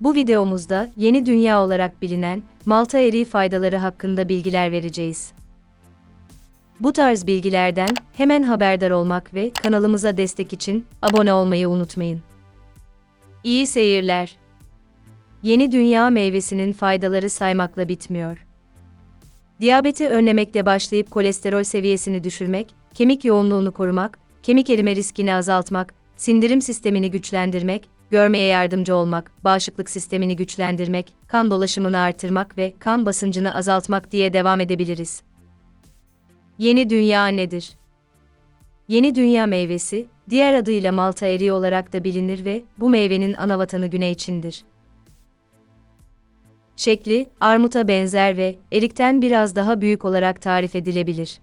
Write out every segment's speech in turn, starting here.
Bu videomuzda yeni dünya olarak bilinen Malta eriği faydaları hakkında bilgiler vereceğiz. Bu tarz bilgilerden hemen haberdar olmak ve kanalımıza destek için abone olmayı unutmayın. İyi seyirler. Yeni dünya meyvesinin faydaları saymakla bitmiyor. Diyabeti önlemekle başlayıp kolesterol seviyesini düşürmek, kemik yoğunluğunu korumak, kemik erime riskini azaltmak, sindirim sistemini güçlendirmek, görmeye yardımcı olmak, bağışıklık sistemini güçlendirmek, kan dolaşımını artırmak ve kan basıncını azaltmak diye devam edebiliriz. Yeni dünya nedir? Yeni dünya meyvesi, diğer adıyla Malta eriği olarak da bilinir ve bu meyvenin ana vatanı Güney Çin'dir. Şekli, armuta benzer ve erikten biraz daha büyük olarak tarif edilebilir.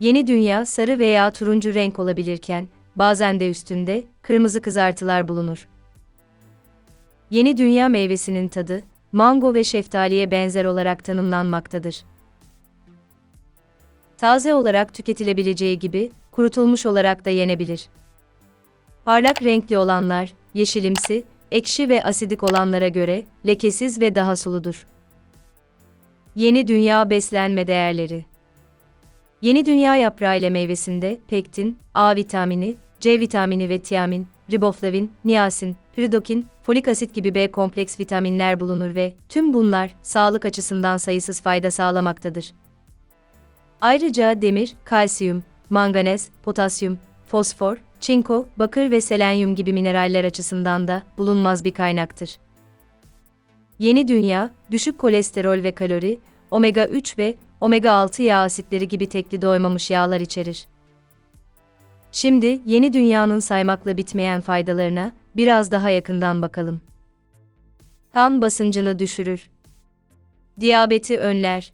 Yeni dünya sarı veya turuncu renk olabilirken, bazen de üstünde kırmızı kızartılar bulunur. Yeni dünya meyvesinin tadı, mango ve şeftaliye benzer olarak tanımlanmaktadır. Taze olarak tüketilebileceği gibi, kurutulmuş olarak da yenebilir. Parlak renkli olanlar, yeşilimsi, ekşi ve asidik olanlara göre lekesiz ve daha suludur. Yeni dünya beslenme değerleri Yeni dünya yaprağı ile meyvesinde pektin, A vitamini, C vitamini ve tiamin, riboflavin, niasin, piridokin, folik asit gibi B kompleks vitaminler bulunur ve tüm bunlar sağlık açısından sayısız fayda sağlamaktadır. Ayrıca demir, kalsiyum, manganez, potasyum, fosfor, çinko, bakır ve selenyum gibi mineraller açısından da bulunmaz bir kaynaktır. Yeni dünya, düşük kolesterol ve kalori, omega 3 ve omega 6 yağ asitleri gibi tekli doymamış yağlar içerir. Şimdi yeni dünyanın saymakla bitmeyen faydalarına biraz daha yakından bakalım. Kan basıncını düşürür. Diyabeti önler.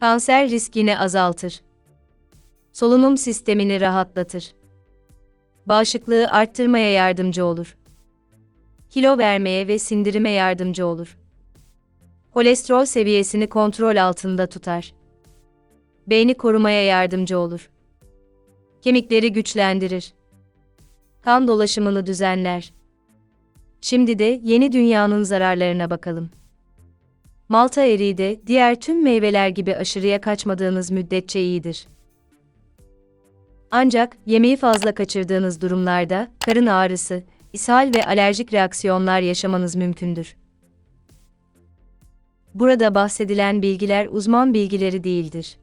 Kanser riskini azaltır. Solunum sistemini rahatlatır. Bağışıklığı arttırmaya yardımcı olur. Kilo vermeye ve sindirime yardımcı olur. Kolesterol seviyesini kontrol altında tutar. Beyni korumaya yardımcı olur. Kemikleri güçlendirir. Kan dolaşımını düzenler. Şimdi de yeni dünyanın zararlarına bakalım. Malta eriği de diğer tüm meyveler gibi aşırıya kaçmadığınız müddetçe iyidir. Ancak yemeği fazla kaçırdığınız durumlarda karın ağrısı, ishal ve alerjik reaksiyonlar yaşamanız mümkündür. Burada bahsedilen bilgiler uzman bilgileri değildir.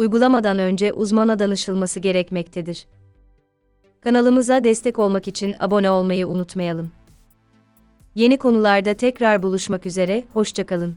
Uygulamadan önce uzmana danışılması gerekmektedir. Kanalımıza destek olmak için abone olmayı unutmayalım. Yeni konularda tekrar buluşmak üzere, hoşçakalın.